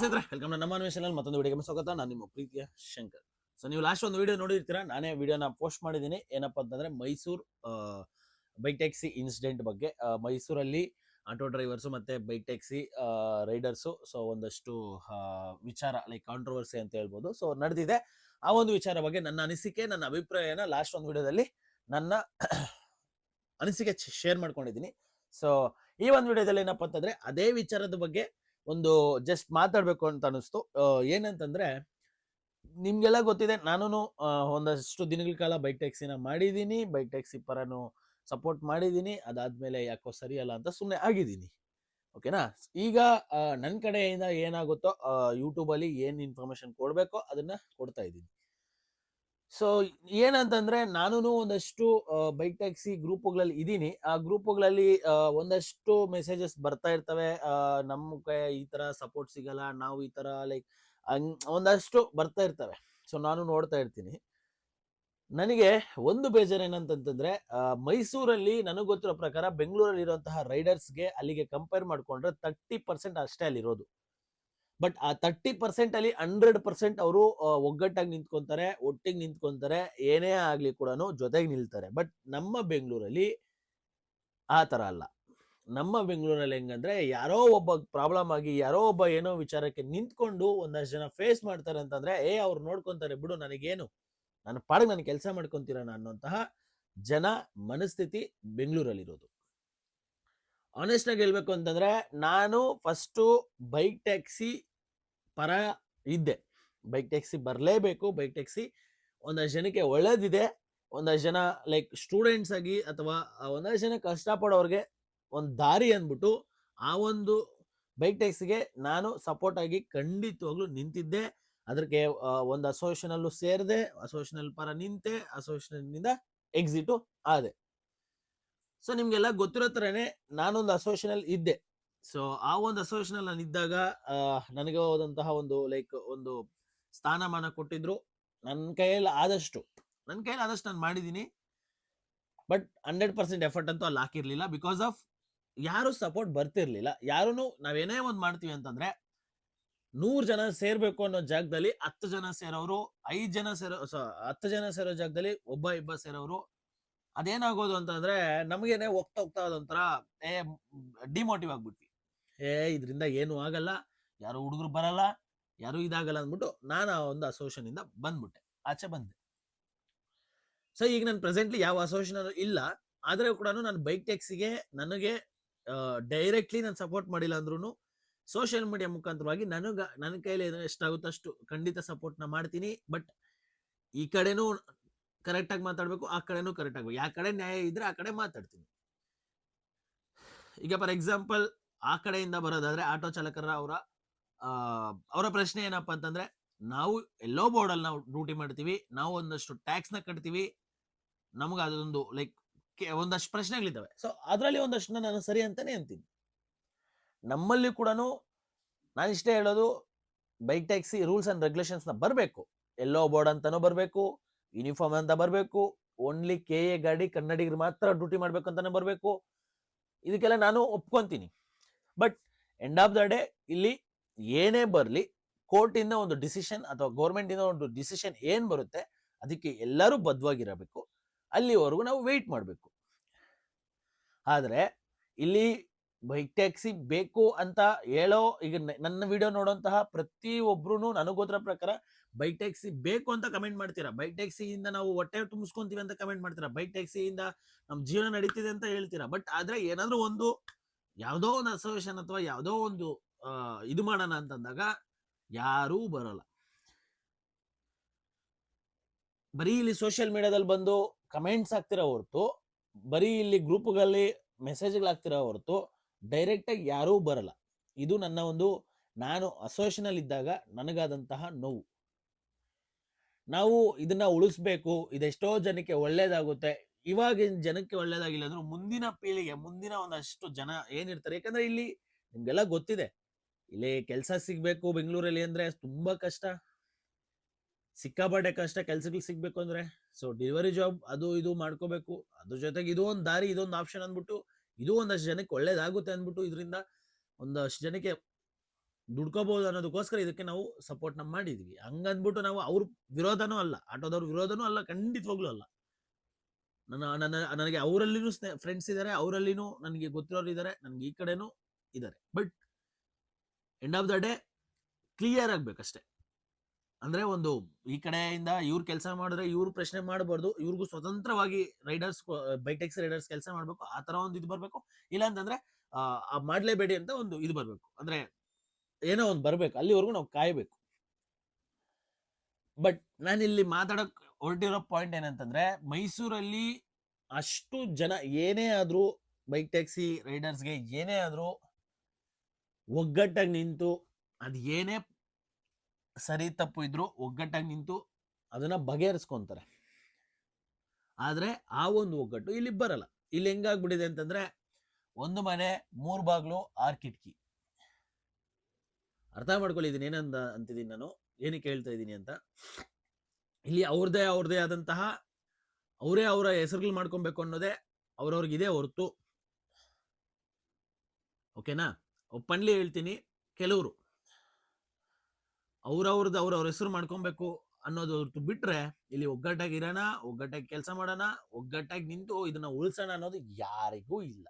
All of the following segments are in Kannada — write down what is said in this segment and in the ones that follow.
ಸ್ನೇಹಿತರೆ ವೆಲ್ಕಮ್ ನಮ್ಮ ಚಾನಲ್ ಮತ್ತೊಂದು ವಿಡಿಯೋಗೆ ಸ್ವಾಗತ. ನಾನು ನಿಮ್ಮ ಪ್ರೀತಿಯ ಶಂಕರ್. ಸೊ ನೀವು ಲಾಸ್ಟ್ ಒಂದು ವಿಡಿಯೋ ನೋಡಿರ್ತೀರಾ? ನಾನೇ ವಿಡಿಯೋನ ಪೋಸ್ಟ್ ಮಾಡಿದ್ದೀನಿ. ಏನಪ್ಪಾ ಅಂತಂದ್ರೆ, ಮೈಸೂರು ಬೈಕ್ ಟ್ಯಾಕ್ಸಿ ಇನ್ಸಿಡೆಂಟ್ ಬಗ್ಗೆ. ಮೈಸೂರಲ್ಲಿ ಆಟೋ ಡ್ರೈವರ್ಸು ಮತ್ತೆ ಬೈಕ್ ಟ್ಯಾಕ್ಸಿ ರೈಡರ್ಸು ಸೊ, ಒಂದಷ್ಟು ವಿಚಾರ ಲೈಕ್ ಕಾಂಟ್ರವರ್ಸಿ ಅಂತ ಹೇಳ್ಬೋದು. ಸೊ ನಡೆದಿದೆ. ಆ ಒಂದು ವಿಚಾರ ಬಗ್ಗೆ ನನ್ನ ಅನಿಸಿಕೆ, ನನ್ನ ಅಭಿಪ್ರಾಯನ ಲಾಸ್ಟ್ ಒಂದು ವಿಡಿಯೋದಲ್ಲಿ ನನ್ನ ಅನಿಸಿಕೆ ಶೇರ್ ಮಾಡ್ಕೊಂಡಿದ್ದೀನಿ. ಸೊ ಈ ಒಂದು ವಿಡಿಯೋದಲ್ಲಿ ಏನಪ್ಪಾ ಅಂತಂದ್ರೆ, ಅದೇ ವಿಚಾರದ ಬಗ್ಗೆ ಒಂದು ಜಸ್ಟ್ ಮಾತಾಡಬೇಕು ಅಂತ ಅನಿಸ್ತು ಏನಂತಂದ್ರೆ, ನಿಮ್ಗೆಲ್ಲ ಗೊತ್ತಿದೆ ನಾನು ಒಂದಷ್ಟು ದಿನಗಳ ಕಾಲ ಬೈಕ್ ಟ್ಯಾಕ್ಸಿನ ಮಾಡಿದ್ದೀನಿ ಬೈಕ್ ಟ್ಯಾಕ್ಸಿ ಪರನು ಸಪೋರ್ಟ್ ಮಾಡಿದ್ದೀನಿ, ಅದಾದ್ಮೇಲೆ ಯಾಕೋ ಸರಿಯಲ್ಲ ಅಂತ ಸುಮ್ಮನೆ ಆಗಿದ್ದೀನಿ. ಓಕೆನಾ ಈಗ ನನ್ನ ಕಡೆಯಿಂದ ಏನಾಗುತ್ತೋ ಯೂಟ್ಯೂಬಲ್ಲಿ ಏನು ಇನ್ಫಾರ್ಮೇಶನ್ ಕೊಡಬೇಕೋ ಅದನ್ನ ಕೊಡ್ತಾ ಇದ್ದೀನಿ. ಸೊ, ಏನಂತಂದ್ರೆ ನಾನು ಒಂದಷ್ಟು ಬೈಕ್ ಟ್ಯಾಕ್ಸಿ ಗ್ರೂಪ್ಗಳಲ್ಲಿ ಇದ್ದೀನಿ. ಆ ಗ್ರೂಪ್ಗಳಲ್ಲಿ ಒಂದಷ್ಟು ಮೆಸೇಜಸ್ ಬರ್ತಾ ಇರ್ತವೆ. ನಮ್ಮ ಕೈ ಈ ತರ ಸಪೋರ್ಟ್ ಸಿಗಲ್ಲ, ನಾವು ಈ ತರ, ಲೈಕ್ ಒಂದಷ್ಟು ಬರ್ತಾ ಇರ್ತವೆ. ಸೊ, ನಾನು ನೋಡ್ತಾ ಇರ್ತೀನಿ. ನನಗೆ ಒಂದು ಬೇಜಾರು ಏನಂತಂತಂದ್ರೆ ಮೈಸೂರಲ್ಲಿ ನನಗೆ ಗೊತ್ತಿರೋ ಪ್ರಕಾರ ಬೆಂಗಳೂರಲ್ಲಿ ಇರುವಂತಹ ರೈಡರ್ಸ್ಗೆ ಅಲ್ಲಿಗೆ ಕಂಪೇರ್ ಮಾಡ್ಕೊಂಡ್ರೆ ತರ್ಟಿ ಪರ್ಸೆಂಟ್ ಅಷ್ಟೇ ಅಲ್ಲಿರೋದು. ಬಟ್ ಆ ತರ್ಟಿ ಪರ್ಸೆಂಟ್ ಅಲ್ಲಿ ಹಂಡ್ರೆಡ್ ಪರ್ಸೆಂಟ್ ಅವರು ಒಗ್ಗಟ್ಟಾಗಿ ನಿಂತ್ಕೊಂತಾರೆ, ಒಟ್ಟಿಗೆ ನಿಂತ್ಕೊಂತಾರೆ, ಏನೇ ಆಗ್ಲಿ ಕೂಡ ಜೊತೆಗೆ ನಿಲ್ತಾರೆ. ಬಟ್ ನಮ್ಮ ಬೆಂಗಳೂರಲ್ಲಿ ಆ ತರ ಅಲ್ಲ. ನಮ್ಮ ಬೆಂಗಳೂರಲ್ಲಿ ಹೆಂಗಂದ್ರೆ ಯಾರೋ ಒಬ್ಬ ಪ್ರಾಬ್ಲಮ್ ಆಗಿ, ಯಾರೋ ಒಬ್ಬ ಏನೋ ವಿಚಾರಕ್ಕೆ ನಿಂತ್ಕೊಂಡು ಒಂದಷ್ಟು ಜನ ಫೇಸ್ ಮಾಡ್ತಾರೆ ಅಂತಂದ್ರೆ, ಏ, ಅವ್ರು ನೋಡ್ಕೊಂತಾರೆ, ಬಿಡು ನನಗೇನು. ನನ್ನ ಪಾಡಿಗೆ ನಾನು ಕೆಲಸ ಮಾಡ್ಕೊಂತೀರ ಅನ್ನೋಂತಹ ಜನ ಮನಸ್ಥಿತಿ ಬೆಂಗಳೂರಲ್ಲಿರೋದು. ಆನೆಸ್ಟ್ ಆಗಿ ಹೇಳ್ಬೇಕು ಅಂತಂದ್ರೆ, ನಾನು ಫಸ್ಟು ಬೈಕ್ ಟ್ಯಾಕ್ಸಿ ಪರ ಇದ್ದೆ. ಬೈಕ್ ಟ್ಯಾಕ್ಸಿ ಬರಲೇಬೇಕು. ಬೈಕ್ ಟ್ಯಾಕ್ಸಿ ಒಂದಷ್ಟು ಜನಕ್ಕೆ ಒಳ್ಳೇದಿದೆ. ಒಂದಷ್ಟು ಜನ, ಲೈಕ್ ಸ್ಟೂಡೆಂಟ್ಸ್ ಆಗಿ ಅಥವಾ ಒಂದಷ್ಟು ಜನ ಕಷ್ಟಪಡೋರಿಗೆ ಒಂದು ದಾರಿ ಅಂದ್ಬಿಟ್ಟು ಆ ಒಂದು ಬೈಕ್ ಟ್ಯಾಕ್ಸಿಗೆ ನಾನು ಸಪೋರ್ಟ್ ಆಗಿ ಖಂಡಿತವಾಗ್ಲೂ ನಿಂತಿದ್ದೆ. ಅದಕ್ಕೆ ಒಂದು ಅಸೋಸಿಯೇಷನ್ ಅಲ್ಲೂ ಸೇರಿದೆ. ಅಸೋಸಿಯೇಷನ್ ಪರ ನಿಂತೆ ಅಸೋಸಿಯೇಷನ್ನಿಂದ ಎಕ್ಸಿಟು ಆದೆ. ಸೊ, ನಿಮ್ಗೆಲ್ಲ ಗೊತ್ತಿರೋ ಥರನೇ ನಾನೊಂದು ಅಸೋಸಿಯೇಷನ್ ಅಲ್ಲಿ ಇದ್ದೆ. ಸೊ ಆ ಒಂದು ಅಸೋಸಿಯೇಷನ್ ಅಲ್ಲಿ ಇದ್ದಾಗ ನನಗೆ ಹೋದಂತಹ ಒಂದು ಲೈಕ್ ಒಂದು ಸ್ಥಾನಮಾನ ಕೊಟ್ಟಿದ್ರು. ನನ್ನ ಕೈಯಲ್ಲಿ ಆದಷ್ಟು, ನನ್ನ ಕೈಯಲ್ಲಿ ಆದಷ್ಟು ನಾನು ಮಾಡಿದ್ದೀನಿ. ಬಟ್ ಹಂಡ್ರೆಡ್ ಪರ್ಸೆಂಟ್ ಎಫರ್ಟ್ ಅಂತೂ ಅಲ್ಲಿ ಹಾಕಿರ್ಲಿಲ್ಲ. ಬಿಕಾಸ್ ಆಫ್ ಯಾರು ಸಪೋರ್ಟ್ ಬರ್ತಿರ್ಲಿಲ್ಲ. ಯಾರು ನಾವೇನೇ ಒಂದು ಮಾಡ್ತೀವಿ ಅಂತಂದ್ರೆ, ನೂರು ಜನ ಸೇರ್ಬೇಕು ಅನ್ನೋ ಜಾಗದಲ್ಲಿ ಹತ್ತು ಜನ ಸೇರೋರು, ಐದು ಜನ ಸೇರೋ ಸೊ ಹತ್ತು ಜನ ಸೇರೋ ಜಾಗದಲ್ಲಿ ಒಬ್ಬ, ಇಬ್ಬ ಸೇರೋರು, ಅದೇನಾಗೋದು ಅಂತಂದ್ರೆ ನಮಗೇನೆ ಹೋಗ್ತಾ ಹೋಗ್ತಾ ಅದೊಂಥರ ಡಿಮೋಟಿವ್ ಆಗ್ಬಿಟ್ವಿ. ಏ, ಇದರಿಂದ ಏನು ಆಗಲ್ಲ. ಯಾರು ಹುಡುಗರು ಬರಲ್ಲ, ಯಾರು ಇದಾಗಲ್ಲ ಅಂದ್ಬಿಟ್ಟು ನಾನು ಆ ಒಂದು ಅಸೋಸಿಯೇಷನ್ ಇಂದ ಬಂದ್ಬಿಟ್ಟೆ. ಆಚೆ ಬಂದೆ. ಸೊ ಈಗ ನಾನು ಪ್ರೆಸೆಂಟ್ಲಿ ಯಾವ ಅಸೋಸಿಯೇಷನ್ ಇಲ್ಲ. ಆದ್ರೆ ಕೂಡ ನಾನು ಬೈಕ್ ಟ್ಯಾಕ್ಸಿಗೆ ನನಗೆ ಡೈರೆಕ್ಟ್ಲಿ ನಾನು ಸಪೋರ್ಟ್ ಮಾಡಿಲ್ಲ ಅಂದ್ರೂ ಸೋಷಿಯಲ್ ಮೀಡಿಯಾ ಮುಖಾಂತರವಾಗಿ ನನಗ ನನ್ನ ಕೈಲಿ ಎಷ್ಟಾಗುತ್ತೋ ಅಷ್ಟು ಖಂಡಿತ ಸಪೋರ್ಟ್ನ ಮಾಡ್ತೀನಿ. ಬಟ್ ಈ ಕಡೆನೂ ಕರೆಕ್ಟಾಗಿ ಮಾತಾಡ್ಬೇಕು, ಆ ಕಡೆನೂ ಕರೆಕ್ಟ್ ಆಗ್ಬೇಕು ಯಾವ ಕಡೆ ನ್ಯಾಯ ಇದ್ರೆ ಆ ಕಡೆ ಮಾತಾಡ್ತೀನಿ. ಈಗ ಫಾರ್ ಎಕ್ಸಾಂಪಲ್ ಆ ಕಡೆಯಿಂದ ಬರೋದಾದ್ರೆ ಆಟೋ ಚಾಲಕರ ಅವರ ಅವರ ಪ್ರಶ್ನೆ ಏನಪ್ಪ ಅಂತಂದ್ರೆ, ನಾವು ಎಲ್ಲೋ ಬೋರ್ಡಲ್ಲಿ ನಾವು ಡ್ಯೂಟಿ ಮಾಡ್ತೀವಿ, ನಾವು ಒಂದಷ್ಟು ಟ್ಯಾಕ್ಸ್ನ ಕಟ್ತೀವಿ, ನಮ್ಗೆ ಅದೊಂದು ಲೈಕ್ ಒಂದಷ್ಟು ಪ್ರಶ್ನೆಗಳಿದ್ದಾವೆ. ಸೊ, ಅದರಲ್ಲಿ ಒಂದಷ್ಟು ನಾನು ಸರಿ ಅಂತಾನೆ ಅಂತೀನಿ. ನಮ್ಮಲ್ಲಿ ಕೂಡ ನಾನು ಇಷ್ಟೇ ಹೇಳೋದು ಬೈಕ್ ಟ್ಯಾಕ್ಸಿ ರೂಲ್ಸ್ ಅಂಡ್ ರೆಗ್ಯುಲೇಷನ್ಸ್ನ ಬರಬೇಕು. ಎಲ್ಲೋ ಬೋರ್ಡ್ ಅಂತಾನೂ ಬರಬೇಕು ಯೂನಿಫಾರ್ಮ್ ಅಂತ ಬರಬೇಕು ಓನ್ಲಿ ಕೆ ಎ ಗಾಡಿ ಕನ್ನಡಿಗರು ಮಾತ್ರ ಡ್ಯೂಟಿ ಮಾಡ್ಬೇಕು ಅಂತಾನೆ ಬರಬೇಕು. ಇದಕ್ಕೆಲ್ಲ ನಾನು ಒಪ್ಕೊಂತೀನಿ. But end of the day ಇಲ್ಲಿ ಏನೇ ಬರಲಿ ಕೋರ್ಟಿಂದ ಒಂದು ಡಿಸಿಷನ್ ಅಥವಾ ಗೌರ್ಮೆಂಟಿಂದ ಒಂದು ಡಿಸಿಷನ್ ಏನ್ ಬರುತ್ತೆ, ಅದಕ್ಕೆ ಎಲ್ಲರೂ ಬದ್ವಾಗಿರಬೇಕು ಅಲ್ಲಿವರೆಗೂ ನಾವು ವೆಯ್ಟ್ ಮಾಡಬೇಕು. ಆದರೆ ಇಲ್ಲಿ ಬೈಕ್ ಟ್ಯಾಕ್ಸಿ ಬೇಕು ಅಂತ ಹೇಳೋ, ಈಗ ನನ್ನ ವಿಡಿಯೋ ನೋಡುವಂತಹ ಪ್ರತಿ ನನಗೋದ್ರ ನನಗೆ ಪ್ರಕಾರ ಬೈಕ್ ಟ್ಯಾಕ್ಸಿ ಬೇಕು ಅಂತ ಕಮೆಂಟ್ ಮಾಡ್ತೀರಾ? ಬೈಕ್ ಟ್ಯಾಕ್ಸಿಯಿಂದ ನಾವು ಹೊಟ್ಟೆ ತುಂಬಿಸ್ಕೊಂತೀವಿ ಅಂತ ಕಮೆಂಟ್ ಮಾಡ್ತೀರಾ? ಬೈಕ್ ಟ್ಯಾಕ್ಸಿಯಿಂದ ನಮ್ಮ ಜೀವನ ನಡೀತಿದೆ ಅಂತ ಹೇಳ್ತೀರಾ? ಬಟ್ ಆದ್ರೆ ಏನಾದರೂ ಒಂದು ಯಾವುದೋ ಒಂದು ಅಸೋಸಿಯೇಷನ್ ಅಥವಾ ಯಾವುದೋ ಒಂದು ಇದು ಮಾಡೋಣ ಅಂತಂದಾಗ ಯಾರೂ ಬರಲ್ಲ. ಬರೀ ಇಲ್ಲಿ ಸೋಷಿಯಲ್ ಮೀಡಿಯಾದಲ್ಲಿ ಬಂದು ಕಮೆಂಟ್ಸ್ ಆಗ್ತಿರೋ ಹೊರತು, ಬರೀ ಇಲ್ಲಿ ಗ್ರೂಪ್ಗಳಲ್ಲಿ ಮೆಸೇಜ್ಗಳಾಗ್ತಿರೋ ಹೊರತು ಡೈರೆಕ್ಟ್ ಆಗಿ ಯಾರೂ ಬರಲ್ಲ. ಇದು ನನ್ನ ಒಂದು, ನಾನು ಅಸೋಸಿಯೇಷನ್ ಅಲ್ಲಿ ಇದ್ದಾಗ ನನಗಾದಂತಹ ನೋವು. ನಾವು ಇದನ್ನ ಉಳಿಸ್ಬೇಕು, ಇದೆಷ್ಟೋ ಜನಕ್ಕೆ ಒಳ್ಳೇದಾಗುತ್ತೆ ಇವಾಗಿನ ಜನಕ್ಕೆ ಒಳ್ಳೇದಾಗಿಲ್ಲ ಅಂದ್ರೆ ಮುಂದಿನ ಪೀಳಿಗೆ, ಮುಂದಿನ ಒಂದಷ್ಟು ಜನ ಏನಿರ್ತಾರೆ, ಯಾಕಂದ್ರೆ ಇಲ್ಲಿ ನಿಮ್ಗೆಲ್ಲ ಗೊತ್ತಿದೆ. ಇಲ್ಲಿ ಕೆಲಸ ಸಿಗ್ಬೇಕು ಬೆಂಗಳೂರಲ್ಲಿ ಅಂದ್ರೆ ತುಂಬಾ ಕಷ್ಟ. ಸಿಕ್ಕಾಪಟ್ಟೆ ಕಷ್ಟ ಕೆಲ್ಸಗಳು ಸಿಗ್ಬೇಕು ಅಂದ್ರೆ. ಸೊ ಡೆಲಿವರಿ ಜಾಬ್ ಅದು ಇದು ಮಾಡ್ಕೋಬೇಕು. ಅದ್ರ ಜೊತೆಗೆ ಇದು ಒಂದು ದಾರಿ ಇದೊಂದು ಆಪ್ಷನ್ ಅಂದ್ಬಿಟ್ಟು ಇದು ಒಂದಷ್ಟು ಜನಕ್ಕೆ ಒಳ್ಳೇದಾಗುತ್ತೆ ಅಂದ್ಬಿಟ್ಟು ಇದರಿಂದ ಒಂದಷ್ಟು ಜನಕ್ಕೆ ದುಡ್ಕೋಬಹುದು ಅನ್ನೋದಕ್ಕೋಸ್ಕರ ಇದಕ್ಕೆ ನಾವು ಸಪೋರ್ಟ್ನ ಮಾಡಿದ್ವಿ. ಹಂಗಂದ್ಬಿಟ್ಟು ನಾವು ಅವ್ರ ವಿರೋಧನೂ ಅಲ್ಲ, ಆಟೋದವ್ರ ವಿರೋಧನೂ ಅಲ್ಲ, ಖಂಡಿತವಾಗ್ಲೂ ಅಲ್ಲ. ನನ್ನ ನನ್ನ, ನನಗೆ ಅವರಲ್ಲಿನೂ ಫ್ರೆಂಡ್ಸ್ ಇದ್ದಾರೆ ಅವರಲ್ಲಿನೂ ನನಗೆ ಗೊತ್ತಿರೋರು ಇದ್ದಾರೆ ನನಗೆ ಈ ಕಡೆನೂ ಇದ್ದಾರೆ but end of the day clear ಆಗ್ಬೇಕಷ್ಟೇ. ಅಂದ್ರೆ ಒಂದು, ಈ ಕಡೆಯಿಂದ ಇವ್ರು ಕೆಲಸ ಮಾಡಿದ್ರೆ ಇವ್ರು ಪ್ರಶ್ನೆ ಮಾಡಬಾರ್ದು, ಇವ್ರಿಗೂ ಸ್ವತಂತ್ರವಾಗಿ ರೈಡರ್ಸ್ ಬೈಟೆಕ್ಸ್ ರೈಡರ್ಸ್ ಕೆಲಸ ಮಾಡ್ಬೇಕು, ಆ ತರ ಒಂದು ಇದು ಬರ್ಬೇಕು. ಇಲ್ಲ ಅಂತಂದ್ರೆ ಮಾಡ್ಲೇಬೇಡಿ ಅಂತ ಒಂದು ಇದು ಬರ್ಬೇಕು. ಅಂದ್ರೆ, ಏನೋ ಒಂದು ಬರ್ಬೇಕು, ಅಲ್ಲಿವರೆಗೂ ನಾವು ಕಾಯಬೇಕು. ಬಟ್ ನಾನು ಇಲ್ಲಿ ಮಾತಾಡಕ್ ಹೊರಟಿರೋ ಪಾಯಿಂಟ್ ಏನಂತಂದ್ರೆ ಮೈಸೂರಲ್ಲಿ ಅಷ್ಟು ಜನ ಏನೇ ಆದ್ರೂ ಬೈಕ್ ಟ್ಯಾಕ್ಸಿ ರೈಡರ್ಸ್ಗೆ ಏನೇ ಆದ್ರೂ ಒಗ್ಗಟ್ಟಾಗಿ ನಿಂತು ಅದು ಏನೇ ಸರಿ ತಪ್ಪು ಇದ್ರು ಒಗ್ಗಟ್ಟಾಗಿ ನಿಂತು ಅದನ್ನ ಬಗೆಹರಿಸ್ಕೊಂತಾರೆ. ಆದ್ರೆ ಆ ಒಂದು ಒಗ್ಗಟ್ಟು ಇಲ್ಲಿ ಬರಲ್ಲ. ಇಲ್ಲಿ ಹೆಂಗಾಗ್ಬಿಟ್ಟಿದೆ ಅಂತಂದ್ರೆ ಒಂದು ಮನೆ, ಮೂರು ಬಾಗ್ಲು, ಆರ್ ಕಿಟಕಿ. ಅರ್ಥ ಮಾಡ್ಕೊಳ್ಳಿದ್ದೀನಿ ಏನಂತ ಅಂತಿದ್ದೀನಿ ನಾನು. ಏನಕ್ಕೆ ಹೇಳ್ತಾ ಇದ್ದೀನಿ ಅಂತ? ಇಲ್ಲಿ ಅವ್ರದೇ ಅವ್ರದೇ ಆದಂತಹ ಅವರೇ ಅವರ ಹೆಸರುಗಳು ಮಾಡ್ಕೊಬೇಕು ಅನ್ನೋದೇ ಅವ್ರವ್ರಿಗಿದೆ ಹೊರತು. ಓಕೆನಾ? ಒಪ್ಪನ್ಲಿ ಹೇಳ್ತೀನಿ, ಕೆಲವರು ಅವ್ರವ್ರದ್ದು ಅವ್ರವ್ರ ಹೆಸರು ಮಾಡ್ಕೊಬೇಕು ಅನ್ನೋದು ಹೊರ್ತು ಬಿಟ್ರೆ ಇಲ್ಲಿ ಒಗ್ಗಟ್ಟಾಗಿ ಇರೋಣ, ಒಗ್ಗಟ್ಟಾಗಿ ಕೆಲಸ ಮಾಡೋಣ, ಒಗ್ಗಟ್ಟಾಗಿ ನಿಂತು ಇದನ್ನ ಉಳಿಸೋಣ ಅನ್ನೋದು ಯಾರಿಗೂ ಇಲ್ಲ.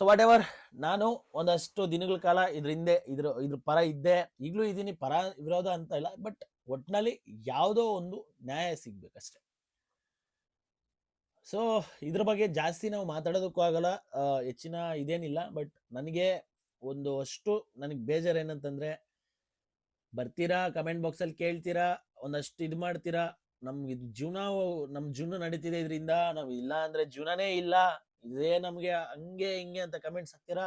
ಸೊ ವಾಟ್ ಎವರ್ ನಾನು ಒಂದಷ್ಟು ದಿನಗಳ ಕಾಲ ಇದ್ರ ಹಿಂದೆ, ಇದ್ರ ಇದ್ರ ಪರ ಇದ್ದೆ. ಈಗಲೂ ಇದ್ದೀನಿ, ಪರ ವಿರೋಧ ಅಂತ ಇಲ್ಲ ಬಟ್ ಒಟ್ನಲ್ಲಿ ಯಾವುದೋ ಒಂದು ನ್ಯಾಯ ಸಿಗ್ಬೇಕಷ್ಟೆ. ಸೊ ಇದ್ರ ಬಗ್ಗೆ ಜಾಸ್ತಿ ನಾವು ಮಾತಾಡೋದಕ್ಕೂ ಆಗಲ್ಲ. ಹೆಚ್ಚಿನ ಇದೇನಿಲ್ಲ ಬಟ್ ನನಗೆ ಒಂದು ಅಷ್ಟು ನನಗೆ ಬೇಜಾರು ಏನಂತಂದ್ರೆ, ಬರ್ತೀರಾ ಕಮೆಂಟ್ ಬಾಕ್ಸ್ ಅಲ್ಲಿ ಕೇಳ್ತೀರಾ, ಒಂದಷ್ಟು ಇದು ಮಾಡ್ತೀರಾ, ನಮ್ಗೆ ಇದು ಜೀವನ, ನಮ್ ಜೀವನ ನಡೀತಿದೆ ಇದರಿಂದ, ನಾವು ಇಲ್ಲ ಅಂದ್ರೆ ಜೀವನನೇ ಇಲ್ಲ. ಇದೇ ನಮ್ಗೆ ಹಂಗೆ ಹಿಂಗೆ ಅಂತ ಕಮೆಂಟ್ಸ್ ಹಾಕ್ತೀರಾ?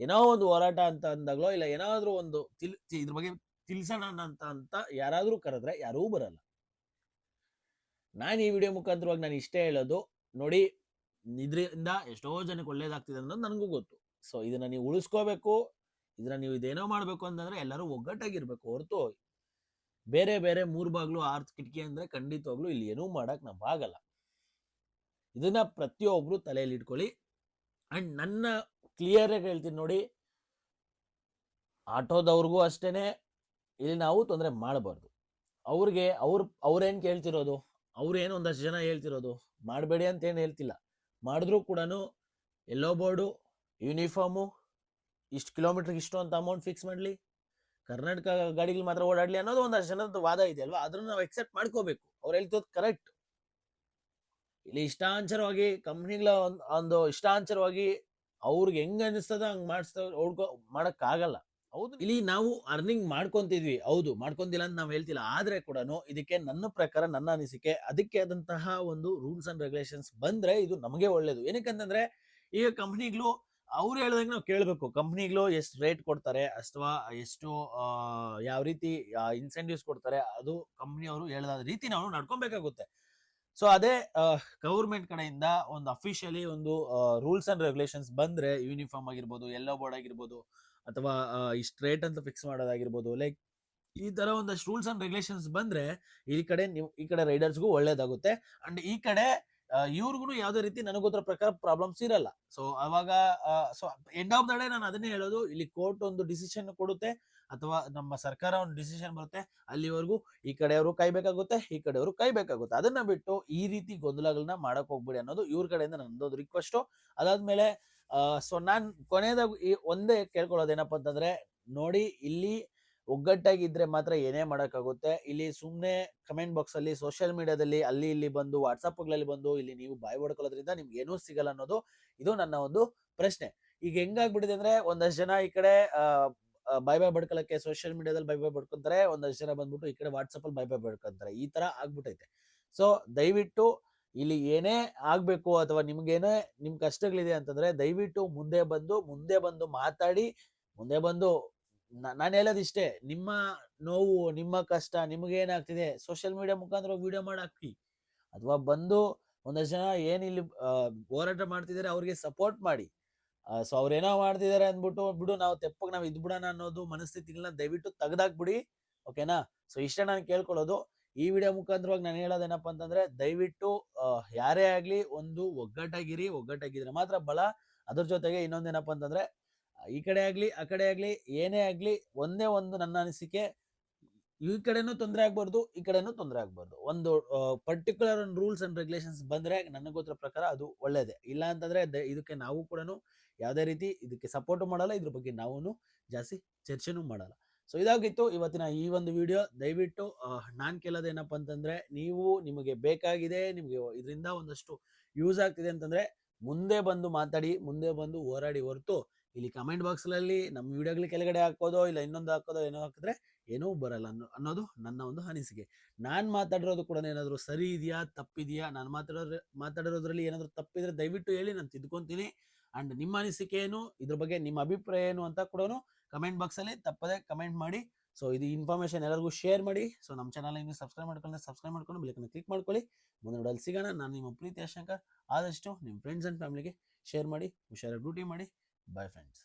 ಏನೋ ಒಂದು ಹೋರಾಟ ಅಂತ ಅಂದಾಗ್ಲೋ ಇಲ್ಲ ಏನಾದ್ರೂ ಒಂದು ತಿಲ್ ಇದ್ರ ಬಗ್ಗೆ ತಿಳಿಸೋಣ ಅಂತ ಅಂತ ಯಾರಾದ್ರೂ ಕರೆದ್ರೆ ಯಾರೂ ಬರಲ್ಲ. ನಾನು ಈ ವಿಡಿಯೋ ಮುಖಾಂತರವಾಗಿ ನಾನು ಇಷ್ಟೇ ಹೇಳೋದು, ನೋಡಿ ಇದ್ರಿಂದ ಎಷ್ಟೋ ಜನಕ್ಕೆ ಒಳ್ಳೇದಾಗ್ತಿದೆ ಅನ್ನೋದು ನನಗೂ ಗೊತ್ತು. ಸೊ ಇದನ್ನ ನೀವು ಉಳಿಸ್ಕೋಬೇಕು, ಇದನ್ನ ನೀವು ಇದೇನೋ ಮಾಡ್ಬೇಕು ಅಂತಂದ್ರೆ ಎಲ್ಲರೂ ಒಗ್ಗಟ್ಟಾಗಿರ್ಬೇಕು ಹೊರತು ಬೇರೆ ಬೇರೆ ಮೂರು ಬಾಗ್ಲು ಆರ್ತ್ ಕಿಟಕಿ ಅಂದ್ರೆ ಖಂಡಿತವಾಗ್ಲೂ ಇಲ್ಲಿ ಏನೂ ಮಾಡಕ್ ನಾವ್ ಆಗಲ್ಲ. ಇದನ್ನ ಪ್ರತಿಯೊಬ್ರು ತಲೆಯಲ್ಲಿ ಇಟ್ಕೊಳ್ಳಿ. ಅಂಡ್ ನನ್ನ ಕ್ಲಿಯರ್ ಆಗಿ ಹೇಳ್ತೀನಿ ನೋಡಿ. ಆಟೋದವ್ರಿಗೂ ಅಷ್ಟೇನೆ, ಇಲ್ಲಿ ನಾವು ತೊಂದರೆ ಮಾಡಬಾರ್ದು. ಅವ್ರಿಗೆ ಅವ್ರ, ಅವ್ರೇನು ಕೇಳ್ತಿರೋದು? ಅವ್ರೇನು ಒಂದಷ್ಟು ಜನ ಹೇಳ್ತಿರೋದು? ಮಾಡಬೇಡಿ ಅಂತ ಏನು ಹೇಳ್ತಿಲ್ಲ. ಮಾಡಿದ್ರೂ ಕೂಡ ಎಲ್ಲೋ ಬೋರ್ಡು, ಯೂನಿಫಾರ್ಮು, ಇಷ್ಟು ಕಿಲೋಮೀಟ್ರಿಗೆ ಇಷ್ಟು ಅಂತ ಅಮೌಂಟ್ ಫಿಕ್ಸ್ ಮಾಡಲಿ. ಕರ್ನಾಟಕ ಗಾಡಿಗಳು ಮಾತ್ರ ಓಡಾಡಲಿ ಅನ್ನೋದು ಒಂದಷ್ಟು ಜನದ ವಾದ ಇದೆ ಅಲ್ವಾ ಅದನ್ನು ನಾವು ಎಕ್ಸೆಪ್ಟ್ ಮಾಡ್ಕೋಬೇಕು. ಅವ್ರು ಹೇಳ್ತಿರೋದು ಕರೆಕ್ಟ್ ಇಲ್ಲಿ ಇಷ್ಟಾಂಚರವಾಗಿ ಕಂಪ್ನಿಗಳ ಒಂದು ಇಷ್ಟಾಂಚರವಾಗಿ ಅವ್ರಿಗೆ ಹೆಂಗ್ ಅನಿಸ್ತದ ಹಂಗ್ ಮಾಡಿಸ್ತಾ ಹೊಡ್ಕೊ ಮಾಡಕ್ ಆಗಲ್ಲ ಹೌದು. ಇಲ್ಲಿ ನಾವು ಅರ್ನಿಂಗ್ ಮಾಡ್ಕೊಂತಿದ್ವಿ. ಹೌದು ಮಾಡ್ಕೊಂತಿಲ್ಲ ಅಂತ ನಾವು ಹೇಳ್ತಿಲ್ಲ. ಆದ್ರೆ ಕೂಡ ಇದಕ್ಕೆ ನನ್ನ ಪ್ರಕಾರ ನನ್ನ ಅನಿಸಿಕೆ ಅದಕ್ಕೆ ಆದಂತಹ ಒಂದು ರೂಲ್ಸ್ ಅಂಡ್ ರೆಗ್ಯುಲೇಷನ್ಸ್ ಬಂದ್ರೆ ಇದು ನಮಗೆ ಒಳ್ಳೇದು. ಏನಕ್ಕಂತಂದ್ರೆ ಈಗ ಕಂಪ್ನಿಗಳು ಅವ್ರು ಹೇಳ್ದಂಗೆ ನಾವು ಕೇಳಬೇಕು. ಕಂಪ್ನಿಗಳು ಎಷ್ಟು ರೇಟ್ ಕೊಡ್ತಾರೆ ಅಥವಾ ಎಷ್ಟು ಯಾವ ರೀತಿ ಇನ್ಸೆಂಟಿವ್ಸ್ ಕೊಡ್ತಾರೆ ಅದು ಕಂಪ್ನಿ ಅವರು ಹೇಳದ ರೀತಿ ನಾವು ನಡ್ಕೊಬೇಕಾಗುತ್ತೆ. ಸೊ ಅದೇ ಗೌರ್ಮೆಂಟ್ ಕಡೆಯಿಂದ ಒಂದು ಅಫಿಷಿಯಲಿ ಒಂದು ರೂಲ್ಸ್ ಅಂಡ್ ರೆಗ್ಯುಲೇಷನ್ಸ್ ಬಂದ್ರೆ ಯೂನಿಫಾರ್ಮ್ ಆಗಿರ್ಬೋದು ಎಲ್ಲೋ ಬೋರ್ಡ್ ಆಗಿರ್ಬೋದು, ಅಥವಾ ಇಷ್ಟು ರೇಟ್ ಅಂತ ಫಿಕ್ಸ್ ಮಾಡೋದಾಗಿರ್ಬೋದು ಲೈಕ್ ಈ ತರ ಒಂದಷ್ಟು ರೂಲ್ಸ್ ಅಂಡ್ ರೆಗ್ಯುಲೇಷನ್ಸ್ ಬಂದ್ರೆ ಈ ಕಡೆ ನೀವು, ಈ ಕಡೆ ರೈಡರ್ಸ್ಗೂ ಒಳ್ಳೇದಾಗುತ್ತೆ. ಅಂಡ್ ಈ ಕಡೆ ಇವ್ರಿಗೂ ಯಾವುದೇ ರೀತಿ ನನಗೋದ್ರ ಪ್ರಕಾರ ಪ್ರಾಬ್ಲಮ್ಸ್ ಇರಲ್ಲ. ಸೊ ಅವಾಗ so end of the day ನಾನು ಅದನ್ನೇ ಹೇಳೋದು, ಇಲ್ಲಿ ಕೋರ್ಟ್ ಒಂದು ಡಿಸಿಷನ್ ಕೊಡುತ್ತೆ, ಅಥವಾ ನಮ್ಮ ಸರ್ಕಾರ ಒಂದು ಡಿಸಿಷನ್ ಬರುತ್ತೆ, ಅಲ್ಲಿವರೆಗೂ ಈ ಕಡೆಯವರು ಕಾಯ್ಬೇಕಾಗುತ್ತೆ ಈ ಕಡೆಯವರು ಕಾಯ್ಬೇಕಾಗುತ್ತೆ ಅದನ್ನ ಬಿಟ್ಟು ಈ ರೀತಿ ಗೊಂದಲಗಳನ್ನ ಮಾಡಕ್ ಹೋಗ್ಬೇಡಿ ಅನ್ನೋದು ಇವ್ರ ಕಡೆಯಿಂದ ನಂದೊಂದು ರಿಕ್ವೆಸ್ಟ್ ಅದಾದ್ಮೇಲೆ ಸೊ ನಾನ್ ಕೊನೆಯದಾಗ ಈ ಒಂದೇ ಕೇಳ್ಕೊಳ್ಳೋದೇನಪ್ಪ ಅಂತಂದ್ರೆ ನೋಡಿ, ಇಲ್ಲಿ ಒಗ್ಗಟ್ಟಾಗಿದ್ರೆ ಮಾತ್ರ ಏನೇ ಮಾಡೋಕ್ಕಾಗುತ್ತೆ. ಇಲ್ಲಿ ಸುಮ್ಮನೆ ಕಮೆಂಟ್ ಬಾಕ್ಸ್ ಅಲ್ಲಿ ಸೋಷಿಯಲ್ ಮೀಡಿಯಾದಲ್ಲಿ ಅಲ್ಲಿ ಇಲ್ಲಿ ಬಂದು ವಾಟ್ಸಪ್ಗಳಲ್ಲಿ ಬಂದು, ಇಲ್ಲಿ ನೀವು ಬಾಯ್ ಹೊಡ್ಕೊಳ್ಳೋದ್ರಿಂದ ನಿಮ್ಗೆ ಏನೂ ಸಿಗಲ್ಲ ಅನ್ನೋದು ಇದು ನನ್ನ ಒಂದು ಪ್ರಶ್ನೆ. ಈಗ ಹೆಂಗಾಗ್ಬಿಟ್ಟಿದೆ ಅಂದ್ರೆ ಒಂದಷ್ಟು ಜನ ಈ ಕಡೆ ಬೈ ಬೈ ಬಡ್ಕೊಳಕ್ಕೆ ಸೋಷಿಯಲ್ ಮೀಡಿಯಾದಲ್ಲಿ ಬೈ ಬೈ ಬಡ್ಕೊಂತಾರೆ, ಒಂದಷ್ಟು ಜನ ಬಂದ್ಬಿಟ್ಟು ಈ ಕಡೆ ವಾಟ್ಸಪ್ ಅಲ್ಲಿ ಬೈ ಬೈ ಬಡ್ಕೊಂತಾರೆ. ಈ ತರ ಆಗ್ಬಿಟ್ಟೈತೆ. ಸೊ ದಯವಿಟ್ಟು ಇಲ್ಲಿ ಏನೇ ಆಗ್ಬೇಕು ಅಥವಾ ನಿಮ್ಗೇನೇ, ನಿಮ್ ಕಷ್ಟಗಳಿದೆ ಅಂತಂದ್ರೆ ದಯವಿಟ್ಟು ಮುಂದೆ ಬಂದು ಮುಂದೆ ಬಂದು ಮಾತಾಡಿ, ಮುಂದೆ ಬಂದು ನಾನು ಹೇಳೋದು ಇಷ್ಟೇ ನಿಮ್ಮ ನೋವು ನಿಮ್ಮ ಕಷ್ಟ ನಿಮ್ಗೆ ಏನಾಗ್ತಿದೆ ಸೋಷಿಯಲ್ ಮೀಡಿಯಾ ಮುಖಾಂತರ ವಿಡಿಯೋ ಮಾಡಿ ಅಥವಾ ಬಂದು ಒಂದಷ್ಟು ಜನ ಏನ್ ಇಲ್ಲಿ ಆ, ಹೋರಾಟ ಮಾಡ್ತಿದ್ದಾರೆ ಅವ್ರಿಗೆ ಸಪೋರ್ಟ್ ಮಾಡಿ. ಸೊ ಅವ್ರೇನೋ ಮಾಡ್ತಿದ್ದಾರೆ ಅಂದ್ಬಿಟ್ಟು ಬಿಡು ನಾವು ತೆಪ್ಪಗೆ ನಾವು ಇದ್ಬಿಡೋಣ ಅನ್ನೋದು ಮನಸ್ಥಿತಿಗಳನ್ನ ದಯವಿಟ್ಟು ತೆಗ್ದಾಕ್ಬಿಡಿ ಓಕೆನಾ ಸೊ ಇಷ್ಟೇ ನಾನು ಕೇಳ್ಕೊಳ್ಳೋದು. ಈ ವಿಡಿಯೋ ಮುಖಾಂತರವಾಗಿ ನಾನು ಹೇಳೋದೇನಪ್ಪ ಅಂತಂದ್ರೆ ದಯವಿಟ್ಟು ಯಾರೇ ಆಗ್ಲಿ ಒಂದು ಒಗ್ಗಟ್ಟಾಗಿರಿ ಒಗ್ಗಟ್ಟಾಗಿದ್ರೆ ಮಾತ್ರ ಬಲ. ಅದ್ರ ಜೊತೆಗೆ ಇನ್ನೊಂದೇನಪ್ಪ ಅಂತಂದ್ರೆ ಈ ಕಡೆ ಆಗಲಿ, ಆ ಕಡೆ ಆಗಲಿ, ಏನೇ ಆಗಲಿ, ಒಂದೇ ಒಂದು ನನ್ನ ಅನಿಸಿಕೆ, ಈ ಕಡೆನೂ ತೊಂದರೆ ಆಗ್ಬಾರ್ದು, ಈ ಕಡೆನೂ ತೊಂದರೆ ಆಗ್ಬಾರ್ದು. ಒಂದು ಪರ್ಟಿಕ್ಯುಲರ್ ರೂಲ್ಸ್ ಅಂಡ್ ರೆಗ್ಯುಲೇಷನ್ಸ್ ಬಂದ್ರೆ ನನಗೆ ಗೊತ್ತಿರೋ ಪ್ರಕಾರ ಅದು ಒಳ್ಳೇದೇ. ಇಲ್ಲ ಅಂತಂದ್ರೆ ಇದಕ್ಕೆ ನಾವು ಕೂಡ ಯಾವುದೇ ರೀತಿ ಇದಕ್ಕೆ ಸಪೋರ್ಟ್ ಮಾಡಲ್ಲ, ಇದ್ರ ಬಗ್ಗೆ ನಾವು ಜಾಸ್ತಿ ಚರ್ಚೆನೂ ಮಾಡಲ್ಲ. ಸೊ ಇದಾಗಿತ್ತು ಇವತ್ತಿನ ಈ ಒಂದು ವಿಡಿಯೋ ದಯವಿಟ್ಟು ನಾನು ಕೇಳೋದೇನಪ್ಪ ಅಂತಂದ್ರೆ, ನೀವು ನಿಮಗೆ ಬೇಕಾಗಿದೆ, ನಿಮಗೆ ಇದರಿಂದ ಒಂದಷ್ಟು ಯೂಸ್ ಆಗ್ತಿದೆ ಅಂತಂದ್ರೆ, ಮುಂದೆ ಬಂದು ಮಾತಾಡಿ, ಮುಂದೆ ಬಂದು ಹೋರಾಡಿ ಹೊರತು ಇಲ್ಲಿ ಕಮೆಂಟ್ ಬಾಕ್ಸ್ಗಳಲ್ಲಿ ನಮ್ಮ ವಿಡಿಯೋಗಳು ಕೆಳಗಡೆ ಹಾಕೋದೋ ಇಲ್ಲ ಇನ್ನೊಂದು ಹಾಕೋದೋ ಏನೋ ಹಾಕಿದ್ರೆ ಏನೂ ಬರಲ್ಲ ಅನ್ನೋ, ಅನ್ನೋದು ನನ್ನ ಒಂದು ಅನಿಸಿಕೆ. ನಾನು ಮಾತಾಡಿರೋದು ಕೂಡ ಏನಾದರೂ ಸರಿ ಇದೆಯಾ, ತಪ್ಪಿದೆಯಾ? ನಾನು ಮಾತಾಡೋದ್ರ, ಮಾತಾಡಿರೋದ್ರಲ್ಲಿ ಏನಾದರೂ ತಪ್ಪಿದ್ರೆ ದಯವಿಟ್ಟು ಹೇಳಿ, ನಾನು ತಿದ್ಕೊತೀನಿ. ಅಂಡ್ ನಿಮ್ಮ ಅನಿಸಿಕೆ ಏನು? ಇದ್ರ ಬಗ್ಗೆ ನಿಮ್ಮ ಅಭಿಪ್ರಾಯ ಏನು ಅಂತ ಕೂಡ ಕಮೆಂಟ್ ಬಾಕ್ಸಲ್ಲಿ ತಪ್ಪದೆ ಕಮೆಂಟ್ ಮಾಡಿ. ಸೊ ಇದು ಇನ್ಫಾರ್ಮೇಷನ್ ಎಲ್ಲರಿಗೂ ಶೇರ್ ಮಾಡಿ. ಸೊ ನಮ್ಮ ಚಾನಲ್ ಇನ್ನು ಸಬ್ಸ್ಕ್ರೈಬ್ ಮಾಡ್ಕೊಂಡ್ರೆ ಸಬ್ಸ್ಕ್ರೈಬ್ ಮಾಡ್ಕೊಂಡು ಬೆಳಕನ್ನು ಕ್ಲಿಕ್ ಮಾಡ್ಕೊಳ್ಳಿ. ಮುಂದೆ ನೋಡಲ್ಲಿ ಸಿಗೋಣ. ನಾನು ನಿಮ್ಮ ಪ್ರೀತಿ ಶಂಕರ್ ಆದಷ್ಟು ನಿಮ್ಮ ಫ್ರೆಂಡ್ಸ್ ಆ್ಯಂಡ್ ಫ್ಯಾಮಿಲಿಗೆ ಶೇರ್ ಮಾಡಿ, ಹುಷಾರಾಗಿ ಡ್ಯೂಟಿ ಮಾಡಿ. Bye friends